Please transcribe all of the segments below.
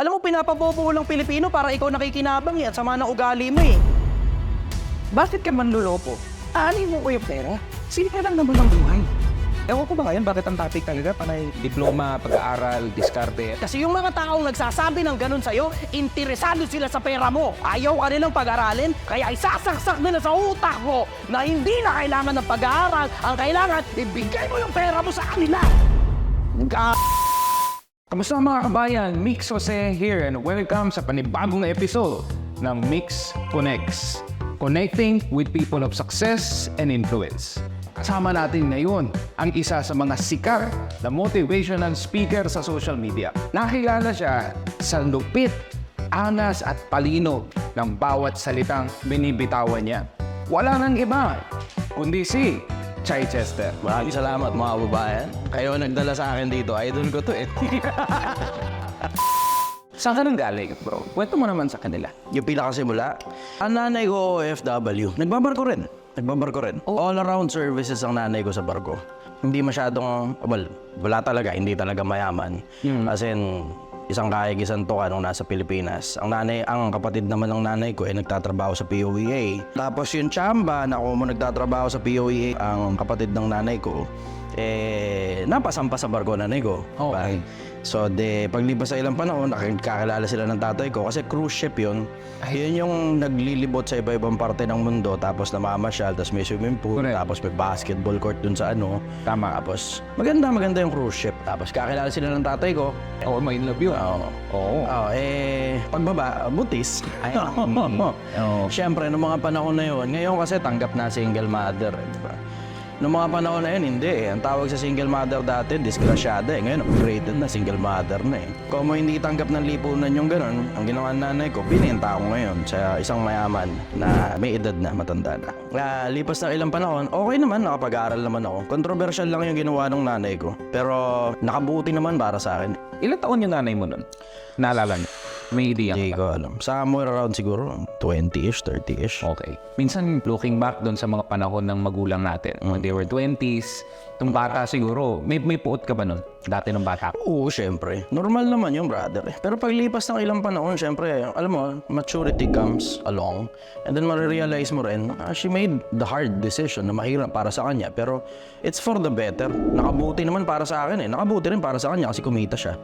Alam mo, pinapabobo mo lang Pilipino para ikaw nakikinabang eh, at sama ng ugali mo eh. Bakit ka manlolopo? Aanin mo ko yung pera? Sino ka lang naman ng buhay? Ewan ko ba ngayon, bakit ang topic talaga? Panay diploma, pag-aaral, diskarte. Kasi yung mga taong nagsasabi ng ganun sa'yo, interesado sila sa pera mo. Ayaw ka nilang pag-aralin, kaya isasaksak nila sa utak mo na hindi na kailangan ng pag-aaral. Ang kailangan, ibigay mo yung pera mo sa kanila. Ga- Kamusta mga kabayan? Mix Jose here and welcome sa panibagong episode ng Mix Connects. Connecting with people of success and influence. Kasama natin ngayon ang isa sa mga sikat na motivational speaker sa social media. Nakilala siya sa lupit, anas at palino ng bawat salitang binibitawan niya. Wala nang iba, kundi si Chai Chester. Maraming salamat mga babayan. Kayo nagdala sa akin dito. Idol ko to eh. Saan ka nang galing, bro? Kwento mo naman sa kanila. yung pinakasimula, ang nanay ko OFW. Nagbabarko rin. Nagbabarko rin. All around services ang nanay ko sa barko. Hindi masyadong, well, wala talaga, hindi talaga mayaman. As in, isang kahig isang tuka nung nasa Pilipinas. Ang nanay, ang kapatid naman ng nanay ko ay nagtatrabaho sa POEA. Tapos yung chamba na kung mo nagtatrabaho sa POEA, ang kapatid ng nanay ko, eh, napasampa sa barko nanay ko. Okay. So, de, paglipas sa ilang panahon, nakakilala sila ng tatay ko kasi cruise ship yun. Yun yung naglilibot sa iba-ibang parte ng mundo, tapos namamasyal, tapos may swimming pool, Correct. tapos may basketball court dun sa ano. Tama. Tapos, maganda, maganda yung cruise ship. Tapos, kakilala sila ng tatay ko. Oo, may in love yun. Oo. Oo. Oh, eh, pagbaba, butis. Ay, Oo. Siyempre, noong mga panahon na yun, ngayon kasi tanggap na single mother, eh, di ba? Noong mga panahon na yun, hindi eh. Ang tawag sa single mother dati, disgrasyada eh. Ngayon, upgraded na, single mother na eh. Kung mo hindi tanggap ng lipunan yung ganun, ang ginawa ng nanay ko, binenta ko ngayon sa isang mayaman na may edad na, matanda na. Ah, lipas na ilang panahon, okay naman, nakapag-aaral naman ako. Controversial lang yung ginawa ng nanay ko. Pero nakabuti naman para sa akin. Ilan taon yung nanay mo nun? Naalala niyo? May idea Hindi ko alam. Somewhere around siguro 20-ish, 30-ish. Okay. Minsan, looking back doon sa mga panahon ng magulang natin, when they were 20s, itong bata siguro, may, may puot ka ba nun? Dati ng bata? Oo, syempre. Normal naman yung brother eh. Pero paglipas ng ilang panahon, syempre, alam mo, maturity comes along. And then marirealize mo rin, ah, she made the hard decision na mahirap para sa kanya. Pero it's for the better. Nakabuti naman para sa akin eh. Nakabuti rin para sa kanya kasi kumita siya.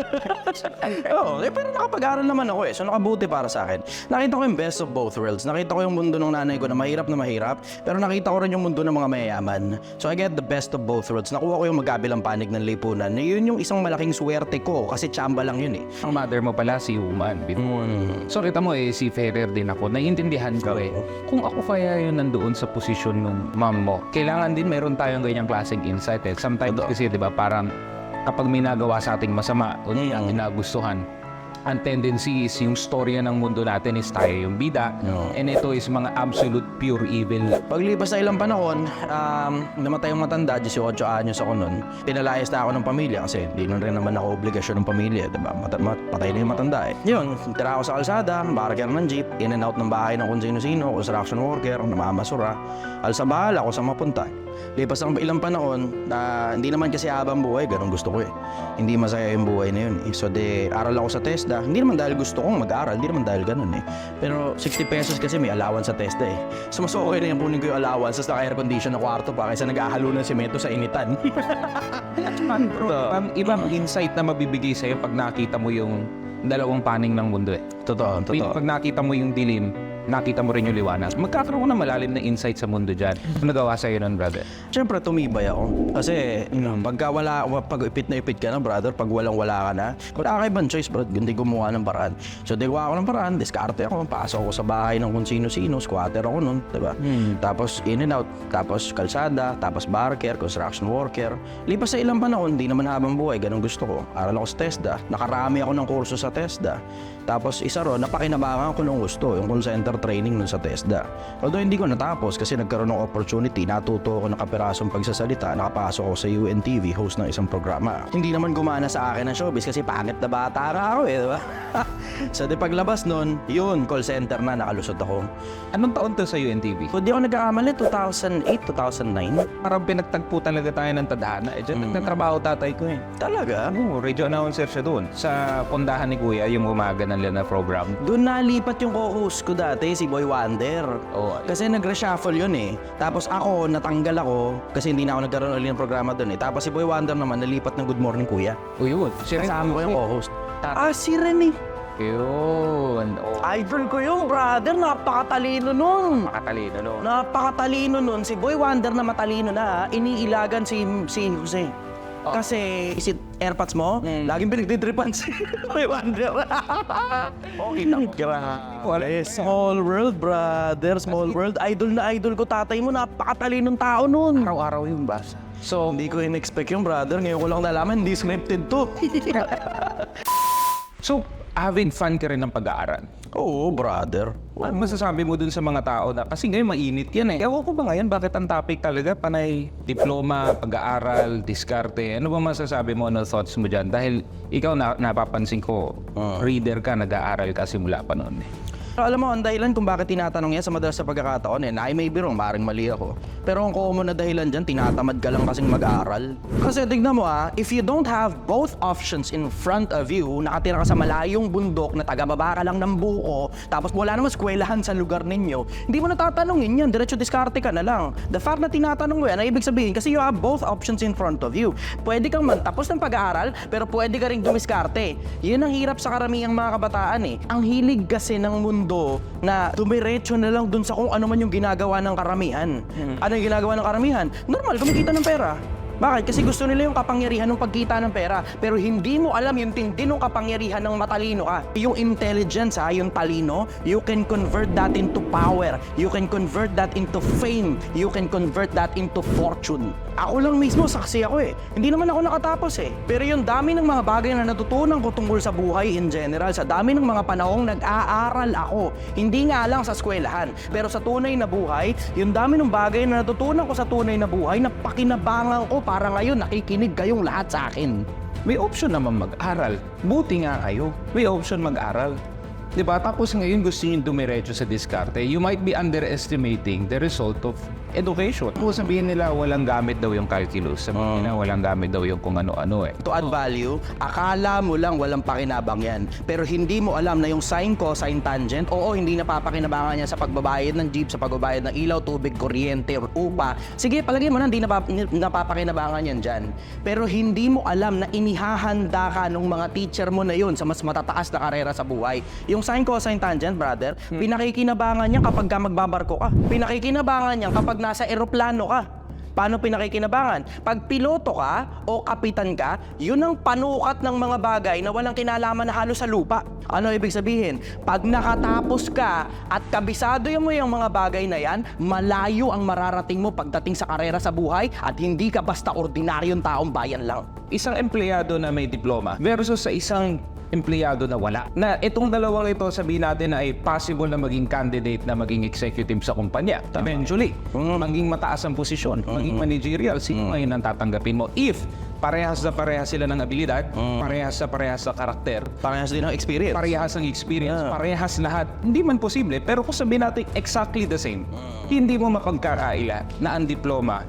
Oo, eh, pero nakapag-aral naman ako eh. So nakabuti para sa akin. Nakita ko yung best of both worlds. Nakita ko yung mundo ng nanay ko na mahirap na mahirap. Pero nakita ko rin yung mundo ng mga mayayaman. So I get the best of both worlds. Nakuha ko yung magkabilang panig ng lipunan. Na yun yung isang malaking swerte ko kasi tsamba lang yun eh. Ang mother mo pala si Human before. So kita mo eh, si Ferrer din ako. Naiintindihan ko eh. Kung ako kaya yun nandoon sa posisyon ng mom mo, kailangan din meron tayong ganyang klaseng insight eh. Sometimes Totoo. kasi di ba parang kapag may nagawa sa ating masama o Mm. ang nagustuhan, ang tendency is yung storya ng mundo natin is tayo yung bida Oo. and ito is mga absolute pure evil. Paglipas na ilang panahon, um, namatay yung matanda, 18 anyos ako nun. Pinalayas na ako ng pamilya kasi di nun rin naman ako obligasyon ng pamilya, diba? Mat- mat- patay na yung matanda eh. Yun, tira ako sa kalsada, barker ng jeep, in and out ng bahay ng kung sino-sino, construction worker, namamasura. Alsa bahala ako sa mapunta. Lipas ng ilang panahon, na hindi naman kasi habang buhay, ganun gusto ko eh. Hindi masaya yung buhay na yun. eh. So de, aral ako sa TESDA. Hindi naman dahil gusto kong mag-aral, hindi naman dahil ganun eh. Pero 60 pesos kasi may allowance sa TESDA eh. So mas okay na yung kunin ko yung allowance sa naka-air condition na kwarto pa kaysa nag-ahalo ng semento sa initan. Um, ibang insight na mabibigay sa'yo pag nakita mo yung dalawang paning ng mundo eh. totoo, totoo. Pag nakita mo yung dilim, nakita mo rin yung liwanag. Magkakaroon ka na malalim na insight sa mundo dyan. Ano nagawa sa'yo nun, brother? Siyempre, tumibay ako. Kasi, know, pagka wala, wa- pag ipit na ipit ka na, brother, pag walang wala ka na, wala ka ibang choice, bro. Hindi gumawa ng paraan. So, di gawa ako ng paraan, diskarte ako, pasok ako sa bahay ng kung sino-sino, squatter ako nun, di ba? Tapos, in and out, tapos kalsada, tapos barker, construction worker. Lipas sa ilang panahon, di naman habang buhay, ganun gusto ko. Aral ako sa TESDA, nakarami ako ng kurso sa TESDA. Tapos, isa ron, napakinabangan ko nung gusto, yung call center training nun sa TESDA. Although hindi ko natapos kasi nagkaroon ng opportunity, natuto ako ng kapirasong pagsasalita, nakapasok ako sa UNTV, host ng isang programa. Hindi naman gumana sa akin ang showbiz kasi pangit na bata ka ako eh, di ba? so di paglabas nun, yun, call center na, nakalusot ako. Anong taon to sa UNTV? Kung di ako nagkakamali, 2008, 2009. Parang pinagtagpo talaga tayo ng tadhana. Eh, dyan nagtatrabaho tatay ko eh. Talaga? Oo, radio announcer siya doon. Sa pundahan ni Kuya, yung umaga ng na program. Doon nalipat yung co-host ko dati, si Boy Wonder. Oo. Kasi nag-reshuffle yun eh. Tapos ako, natanggal ako kasi hindi na ako nagkaroon ulit ng programa doon eh. Tapos si Boy Wonder naman, nalipat ng Good Morning Kuya. O yun, si Ren. Kasama ko yung co-host. Ah, si Rene. Yun. Oh, Idol ko yung brother. Napakatalino nun. makatalino, no? Napakatalino nun. Si Boy Wonder na matalino na, ha, iniilagan si, si Jose. Kasi isit airpods mo, laging pinagtitripan si Boy Wonder. okay lang. Wala. Small world, brother. Small world. Idol na idol ko tatay mo. Napakatalinong tao nun. Araw-araw yung basa. So, Hindi ko in-expect yung brother. Ngayon ko lang nalaman, hindi scripted to. so, avid fan ka rin ng pag-aaral. Oo, brother. Ano masasabi mo dun sa mga tao na, kasi ngayon mainit yan eh. Ewan ko ba ngayon, bakit ang topic talaga, panay diploma, pag-aaral, diskarte. Ano ba masasabi mo, ano thoughts mo dyan? Dahil ikaw na, napapansin ko, reader ka, nag-aaral ka simula pa noon eh. Pero alam mo, ang dahilan kung bakit tinatanong yan sa madalas sa pagkakataon, eh, na I may be wrong, maring mali ako. Pero ang common na dahilan dyan, tinatamad ka lang kasing mag-aaral. Kasi tignan mo ah, if you don't have both options in front of you, nakatira ka sa malayong bundok na taga-baba ka lang ng buko, tapos wala naman eskwelahan sa lugar ninyo, hindi mo natatanungin yan, diretso diskarte ka na lang. The fact na tinatanong mo yan, ay ibig sabihin, kasi you have both options in front of you. Pwede kang magtapos ng pag-aaral, pero pwede ka rin dumiskarte. Yun ang hirap sa karamihang mga kabataan eh. Ang hilig kasi ng mundo na dumiretso na lang dun sa kung ano man yung ginagawa ng karamihan. Ano yung ginagawa ng karamihan? Normal, kumikita ng pera. Bakit? Kasi gusto nila yung kapangyarihan ng pagkita ng pera. Pero hindi mo alam yung tindi ng kapangyarihan ng matalino ka. Yung intelligence ha, yung talino, you can convert that into power. You can convert that into fame. You can convert that into fortune. Ako lang mismo, saksi ako eh. Hindi naman ako nakatapos eh. Pero yung dami ng mga bagay na natutunan ko tungkol sa buhay in general, sa dami ng mga panahong nag-aaral ako. Hindi nga lang sa eskwelahan, pero sa tunay na buhay, yung dami ng bagay na natutunan ko sa tunay na buhay na pakinabangan ko para ngayon nakikinig kayong lahat sa akin. May option naman mag-aral. Buti nga kayo. May option mag-aral. 'Di ba? Tapos ngayon gusto niyo dumiretso sa diskarte. You might be underestimating the result of education. Kung sabihin nila walang gamit daw yung calculus, sabihin nila walang gamit daw yung kung ano-ano eh. To add value, akala mo lang walang pakinabang yan. Pero hindi mo alam na yung sine, cosine, tangent, oo, hindi napapakinabangan yan sa pagbabayad ng jeep, sa pagbabayad ng ilaw, tubig, kuryente, or upa. Sige, palagay mo na, hindi napap- napapakinabangan yan dyan. Pero hindi mo alam na inihahanda ka ng mga teacher mo na yun sa mas matataas na karera sa buhay. Yung sine, cosine, tangent, brother, pinakikinabangan niya kapag ka magbabarko ka. Pinakikinabangan niya kapag nasa eroplano ka. Paano pinakikinabangan? Pag piloto ka o kapitan ka, yun ang panukat ng mga bagay na walang kinalaman na halos sa lupa. Ano ibig sabihin? Pag nakatapos ka at kabisado mo yung mga bagay na yan, malayo ang mararating mo pagdating sa karera sa buhay at hindi ka basta ordinaryong taong bayan lang. Isang empleyado na may diploma versus sa isang empleyado na wala. Na itong dalawang ito sabihin natin na ay possible na maging candidate na maging executive sa kumpanya. Eventually, maging mataas ang posisyon, maging managerial, sino ngayon ang tatanggapin mo? If parehas na parehas sila ng abilidad, parehas na parehas sa karakter, Parehas din ang experience. parehas ang experience, parehas lahat. Hindi man posible, pero kung sabihin natin exactly the same, hindi mo mapagkakaila na ang diploma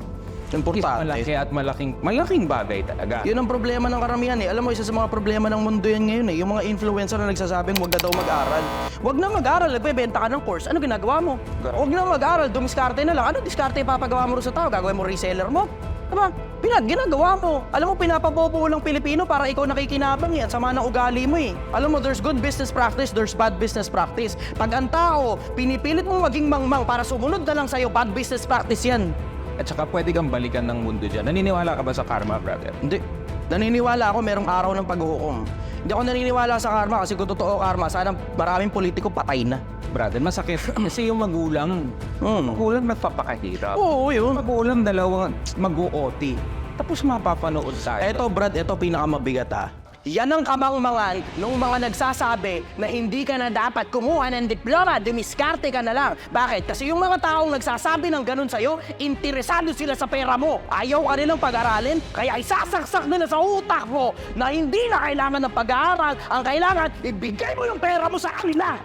is Importante. malaki at malaking, malaking bagay talaga. Yun ang problema ng karamihan eh. Alam mo, isa sa mga problema ng mundo yan ngayon eh. Yung mga influencer na nagsasabing huwag na daw mag-aral. Huwag na mag-aral, nagbebenta ka ng course. Ano ginagawa mo? Huwag na mag-aral, dumiskarte na lang. Ano diskarte ipapagawa mo sa tao? Gagawin mo reseller mo? Diba? Pinag, ginagawa mo. Alam mo, pinapabobo lang Pilipino para ikaw nakikinabang yan. Sama ng ugali mo eh. Alam mo, there's good business practice, there's bad business practice. Pag ang tao, pinipilit mo maging mangmang para sumunod na lang sa'yo, bad business practice yan. At saka pwede kang balikan ng mundo dyan. Naniniwala ka ba sa karma, brother? Hindi. Naniniwala ako merong araw ng paghuhukom. Hindi ako naniniwala sa karma kasi kung totoo karma, sana maraming politiko patay na. Brother, masakit. Kasi yung magulang, Hmm. magulang nagpapakahirap. Oo, yun. Magulang dalawang mag-OT. Tapos mapapanood tayo. Eto, Brad, eto pinakamabigat ha. Yan ang kamangmangan ng mga nagsasabi na hindi ka na dapat kumuha ng diploma, dumiskarte ka na lang. Bakit? Kasi yung mga taong nagsasabi ng ganun sa'yo, interesado sila sa pera mo. Ayaw ka nilang pag-aralin, kaya isasaksak nila sa utak mo na hindi na kailangan ng pag-aaral. Ang kailangan, ibigay mo yung pera mo sa kanila.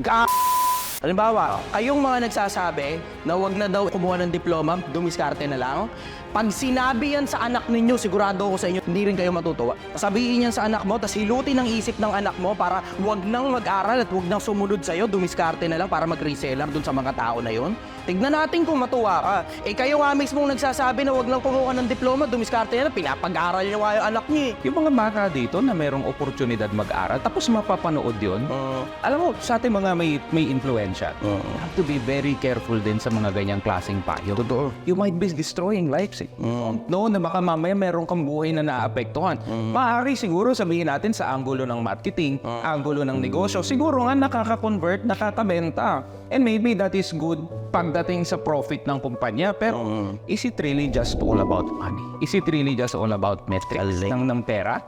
Ga- Halimbawa, kayong mga nagsasabi na wag na daw kumuha ng diploma, dumiskarte na lang. Pag sinabi yan sa anak ninyo, sigurado ako sa inyo, hindi rin kayo matutuwa. Sabihin yan sa anak mo, tapos hilutin ang isip ng anak mo para wag nang mag-aral at wag nang sumunod sa'yo, dumiskarte na lang para mag-reseller dun sa mga tao na yon. Tignan natin kung matuwa ka. Eh kayo nga mismong nagsasabi na wag lang kumuha ng diploma, dumiskarte na pinapag-aral niyo nga yung anak niyo eh. Yung mga bata dito na merong oportunidad mag-aral, tapos mapapanood yun, Uh, alam mo, sa ating mga may, may influensya, you have to be very careful din sa mga ganyang klaseng payo. Totoo. You might be destroying lives eh. No, na baka mamaya meron kang buhay na naapektuhan. Maaari siguro sabihin natin sa anggulo ng marketing, anggulo ng negosyo, siguro nga nakaka-convert, nakakabenta. And maybe that is good pagdating sa profit ng kumpanya. Pero is it really just all about money? Is it really just all about metrics ng, ng pera?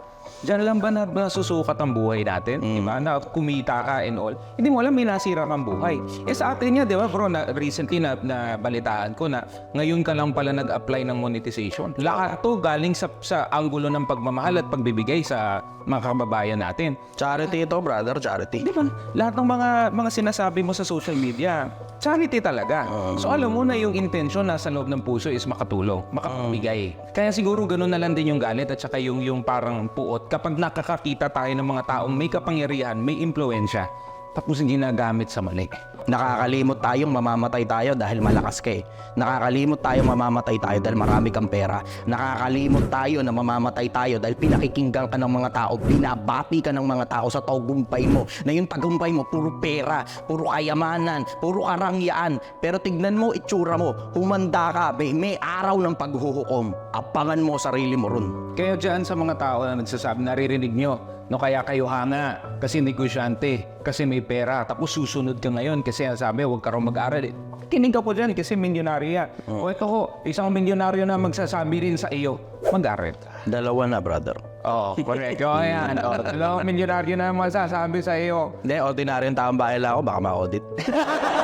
Diyan lang ba na nasusukat ang buhay natin? Di ba? Na kumita ka and all. Hindi mo alam, may nasira kang buhay. Eh sa atin nga, di ba bro, na, recently na, na balitaan ko na ngayon ka lang pala nag-apply ng monetization. Lahat to galing sa, sa anggulo ng pagmamahal at pagbibigay sa mga kababayan natin. charity ito, brother, charity. Di ba? Lahat ng mga mga sinasabi mo sa social media, charity talaga. so alam mo na yung intention nasa loob ng puso is makatulong, makapamigay. Kaya siguro ganun na lang din yung galit at saka yung yung parang puot kapag nakakakita tayo ng mga taong may kapangyarihan, may impluensya, tapos ginagamit sa mali. Nakakalimot tayong mamamatay tayo dahil malakas ka eh. Nakakalimot tayong mamamatay tayo dahil marami kang pera. Nakakalimot tayo na mamamatay tayo dahil pinakikinggan ka ng mga tao, binabati ka ng mga tao sa tagumpay mo. Na yung tagumpay mo, puro pera, puro kayamanan, puro karangyaan. Pero tignan mo, itsura mo, humanda ka, may, may araw ng paghuhukom. Apangan mo sarili mo ron. Kaya dyan sa mga tao na nagsasabi, naririnig nyo, no kaya kayo hanga, kasi negosyante, kasi may pera, tapos susunod ka ngayon kasi sabi, huwag ka raw mag-aral. Eh. Kinig ka po dyan kasi milyonarya. O ito ko, isang milyonaryo na magsasabi rin sa iyo, mag-aral ka. Dalawa na, brother. Oo, oh, correct. O yan, o. Dalawang milyonaryo na magsasabi sa iyo. Hindi, ordinaryong taong bahay lang ako, baka ma-audit.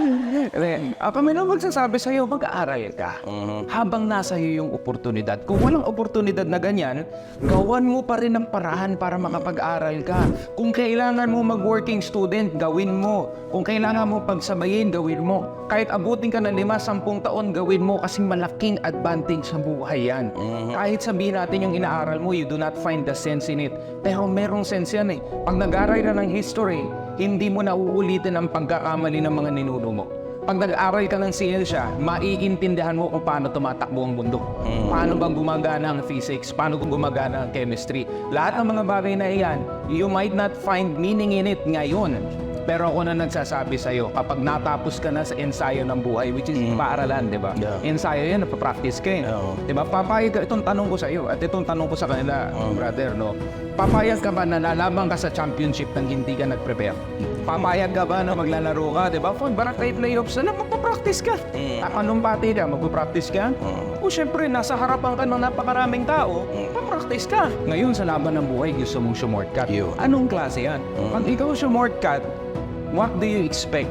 Hindi. Ah, kami na magsasabi sa iyo, mag-aaral ka. Habang nasa iyo yung oportunidad. Kung walang oportunidad na ganyan, gawan mo pa rin ng paraan para makapag-aral ka. Kung kailangan mo mag-working student, gawin mo. Kung kailangan mo pagsabayin, gawin mo. Kahit abutin ka ng lima, sampung taon, gawin mo kasi malaking advantage sa buhay yan. Kahit sabihin natin yung inaaral mo, you do not find the sense in it. Pero merong sense yan eh. Pag nag-aral ka ng history, hindi mo na uulitin ang pagkakamali ng mga ninuno mo. Pag nag-aral ka ng siyensya, maiintindihan mo kung paano tumatakbo ang mundo. Paano ba gumagana ang physics? Paano gumagana ang chemistry? Lahat ng mga bagay na iyan, you might not find meaning in it ngayon. Pero ako na nagsasabi sa iyo, kapag natapos ka na sa ensayo ng buhay, which is paaralan, di ba? Yeah. Ensayo yan, napapractice ka eh. Oo. Di ba? Papayag ka, itong tanong ko sa iyo, at itong tanong ko sa kanila, brother, no? Papayag ka ba na lalaban ka sa championship nang hindi ka nag-prepare? Papayag ka ba na maglalaro ka, di ba? For barangay playoffs na magpapractice ka. Mm. pati ka, magpapractice ka? O syempre, nasa harapan ka ng napakaraming tao, papractice ka. Ngayon, sa laban ng buhay, gusto mong sumortcut. Yun. Anong klase yan? Pag ikaw sumortcut, what do you expect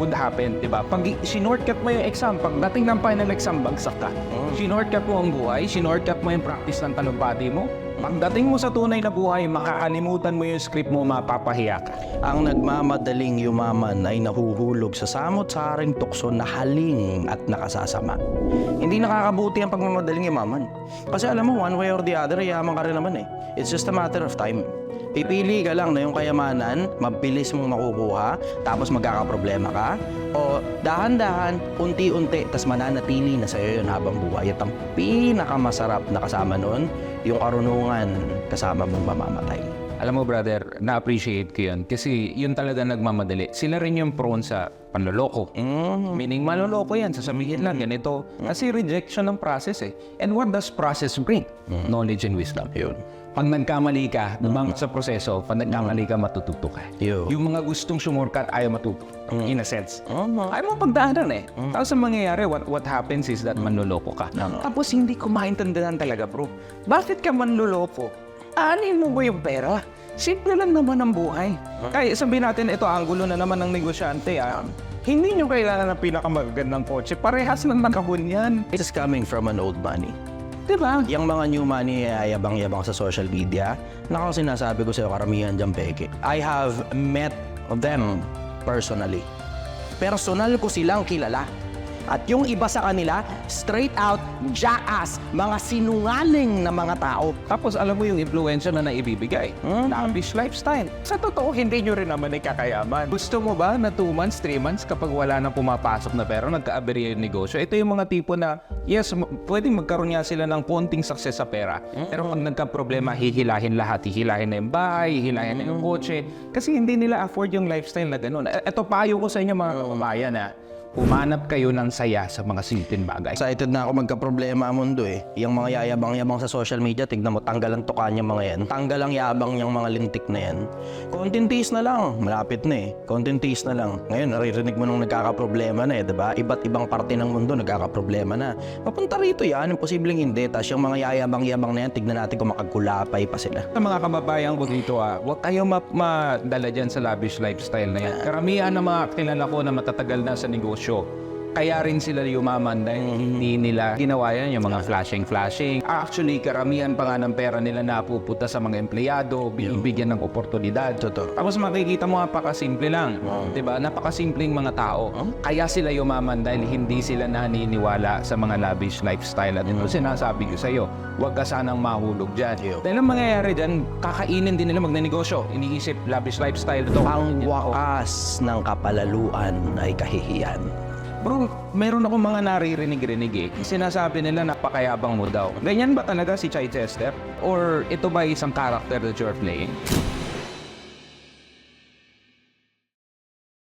would happen, di ba? Pag sinortcut mo yung exam, pagdating ng final exam, bagsak ka. Sinortcut mo ang buhay, sinortcut mo yung practice ng talumpati mo. Pagdating mo sa tunay na buhay, makakalimutan mo yung script mo, mapapahiya ka. Ang nagmamadaling yumaman ay nahuhulog sa samot-saring tukso na haling at nakasasama. Hindi nakakabuti ang pagmamadaling yumaman. Kasi alam mo, one way or the other, yaman ka rin naman eh. It's just a matter of time. Pipili ka lang na yung kayamanan, mabilis mong makukuha, tapos magkakaproblema ka, o dahan-dahan, unti-unti, tas mananatili na sa'yo yun habang buhay. At ang pinakamasarap na kasama nun, yung karunungan kasama mong mamamatay. Alam mo brother, na-appreciate ko yun kasi yun talaga nagmamadali. Sila rin yung prone sa panloloko. Mm. Meaning maloloko yan, sasabihin lang ganito. Kasi rejection ng process eh. And what does process bring? Knowledge and wisdom. Yun. Pag nagkamali ka, bang sa proseso, pag nagkamali ka, matututo ka. Yo. Yung mga gustong sumurkat, ayaw matuto. In a sense. Ayaw mo pagdaanan eh. Tapos ang mangyayari, what, what happens is that manloloko ka. Tapos hindi ko maintindihan talaga, bro. Bakit ka manloloko? Anin mo ba yung pera? Simple lang naman ang buhay. Kaya sabihin natin, ito, angulo na naman ng negosyante. Ah. Hindi nyo kailangan ng pinakamagandang kotse. Parehas lang nakahun yan. This is coming from an old money. Diba? Yung mga new money ay yabang-yabang sa social media, na kasi sinasabi ko sa'yo, karamihan dyan peke. I have met them personally. Personal ko silang kilala. At yung iba sa kanila, straight out, jackass, mga sinungaling na mga tao. Tapos alam mo yung influensya na naibibigay. Hmm. Lavish lifestyle. Sa totoo, hindi nyo rin naman ikakayaman. Gusto mo ba na 2 months, 3 months kapag wala nang pumapasok na pera, nagka-aberya yung negosyo? Ito yung mga tipo na, yes, pwedeng magkaroon nga sila ng konting success sa pera. Pero pag nagka-problema, hihilahin lahat. Hihilahin na yung bahay, hihilahin na yung kotse. Kasi hindi nila afford yung lifestyle na ganun. E- Ito payo ko sa inyo mga kababayan ha. Humanap kayo ng saya sa mga simpleng bagay. Excited na ako magka-problema ang mundo eh. Yung mga yayabang-yabang sa social media, tignan mo, tanggal ang tuka niyang mga yan. Tanggal ang yabang niyang mga lintik na yan. Content tease na lang. Malapit na eh. Content tease na lang. Ngayon, naririnig mo nung nagkakaproblema na eh, diba? Iba't ibang parte ng mundo nagkakaproblema na. Papunta rito yan, imposibleng hindi. Tapos yung mga yayabang-yabang na yan, tignan natin kung makagkulapay pa sila. Sa mga kababayan ko dito ah, huwag kayo ma- madala dyan sa lavish lifestyle na yan. Karamihan ng mga kilala ko na matatagal na sa negosyo, show. Kaya rin sila yumaman dahil hindi nila ginawa yan, yung mga flashing-flashing. Actually, karamihan pa nga ng pera nila napupunta sa mga empleyado, binibigyan ng oportunidad. Totoo. Tapos makikita mo, napakasimple lang. 'Di ba Napakasimpleng mga tao. Kaya sila yumaman dahil hindi sila naniniwala sa mga lavish lifestyle. At ito sinasabi ko sa iyo, huwag ka sanang mahulog dyan. Yo. Dahil ang mangyayari dyan, kakainin din nila magnenegosyo. Iniisip, lavish lifestyle ito. Ang wakas ng kapalaluan ay kahihiyan. Bro, meron ako mga naririnig-rinig eh. Sinasabi nila napakayabang mo daw. Ganyan ba talaga si Chichester? Or ito ba isang character that you're playing?